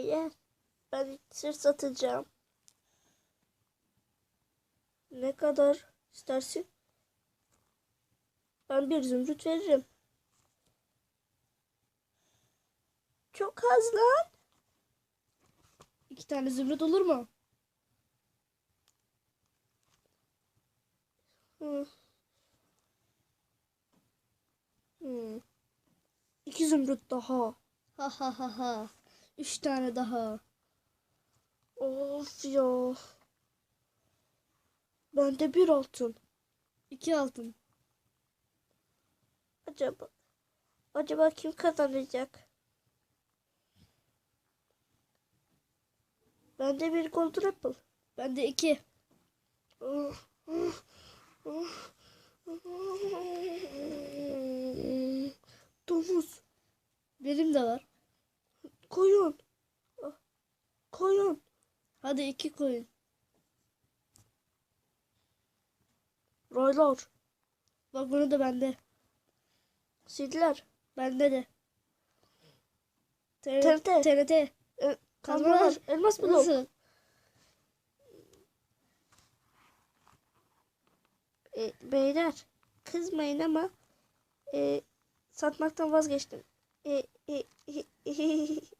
Eğer ben iksir satacağım. Ne kadar istersin? Ben bir zümrüt veririm. Çok az lan. İki tane zümrüt olur mu? Hı. Hı. İki zümrüt daha. Ha ha ha ha. Üç tane daha. Of ya. Bende bir altın. İki altın. Acaba acaba kim kazanacak? Bende bir golden apple. Bende iki. Domuz, Benim de var. Koyun. Koyun. Hadi iki koyun. Raylar, Bak bunu da bende. sidler, Bende de. TNT. TNT. e, kazmalar, elmas blok. Nasıl? E, beyler, kızmayın ama e, satmaktan vazgeçtim. E, e, e, e,